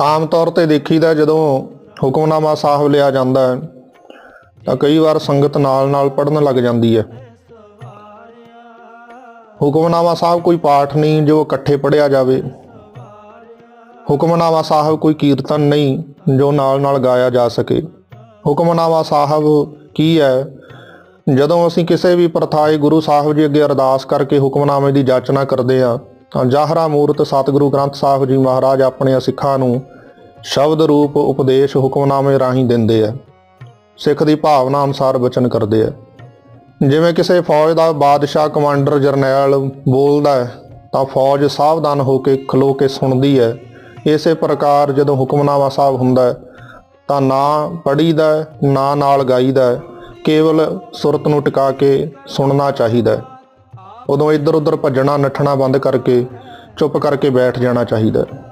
ਆਮ ਤੌਰ ਤੇ ਦੇਖੀਦਾ ਜਦੋਂ ਹੁਕਮਨਾਮਾ ਸਾਹਿਬ ਲਿਆ ਜਾਂਦਾ ਹੈ, ਤਾਂ ਕਈ ਵਾਰ ਸੰਗਤ ਨਾਲ ਨਾਲ ਪੜਨ ਲੱਗ ਜਾਂਦੀ ਹੈ। ਹੁਕਮਨਾਮਾ ਸਾਹਿਬ ਕੋਈ ਪਾਠ ਨਹੀਂ ਜੋ ਇਕੱਠੇ ਪੜਿਆ ਜਾਵੇ। ਹੁਕਮਨਾਮਾ ਸਾਹਿਬ ਕੋਈ ਕੀਰਤਨ ਨਹੀਂ ਜੋ ਨਾਲ ਨਾਲ ਗਾਇਆ ਜਾ ਸਕੇ। ਹੁਕਮਨਾਮਾ ਸਾਹਿਬ ਕੀ ਹੈ? ਜਦੋਂ ਅਸੀਂ ਕਿਸੇ ਵੀ ਪ੍ਰਥਾਏ ਗੁਰੂ ਸਾਹਿਬ ਜੀ ਅੱਗੇ ਅਰਦਾਸ ਕਰਕੇ ਹੁਕਮਨਾਮੇ ਦੀ ਜਾਚਨਾ ਕਰਦੇ ਆ ਤਾਂ ਜਾਹਰਾ ਮੂਰਤ ਸਤਿਗੁਰੂ ਗ੍ਰੰਥ ਸਾਹਿਬ ਜੀ ਮਹਾਰਾਜ ਆਪਣੇ ਸਿੱਖਾਂ ਨੂੰ ਸ਼ਬਦ ਰੂਪ ਉਪਦੇਸ਼ ਹੁਕਮਨਾਮੇ ਰਾਹੀਂ ਦਿੰਦੇ ਆ। ਸਿੱਖ ਦੀ ਭਾਵਨਾ ਅਨੁਸਾਰ ਬਚਨ ਕਰਦੇ ਆ। ਜਿਵੇਂ ਕਿਸੇ ਫੌਜ ਦਾ ਬਾਦਸ਼ਾਹ ਕਮਾਂਡਰ ਜਰਨੈਲ ਬੋਲਦਾ ਹੈ ਤਾਂ ਫੌਜ ਸਾਵਧਾਨ ਹੋ ਕੇ ਖਲੋ ਕੇ ਸੁਣਦੀ ਹੈ। ਇਸੇ ਪ੍ਰਕਾਰ ਜਦੋਂ ਹੁਕਮਨਾਮਾ ਸਾਹਿਬ ਹੁੰਦਾ ਤਾਂ ਨਾ ਪੜੀਦਾ ਹੈ, ਨਾ ਨਾਲ ਗਾਈਦਾ ਹੈ, ਕੇਵਲ ਸੁਰਤ ਨੂੰ ਟਿਕਾ ਕੇ ਸੁਣਨਾ ਚਾਹੀਦਾ ਉਦੋਂ ਇੱਧਰ ਉੱਧਰ ਭੱਜਣਾ ਨੱਠਣਾ ਬੰਦ ਕਰਕੇ ਚੁੱਪ ਕਰਕੇ ਬੈਠ ਜਾਣਾ ਚਾਹੀਦਾ ਹੈ।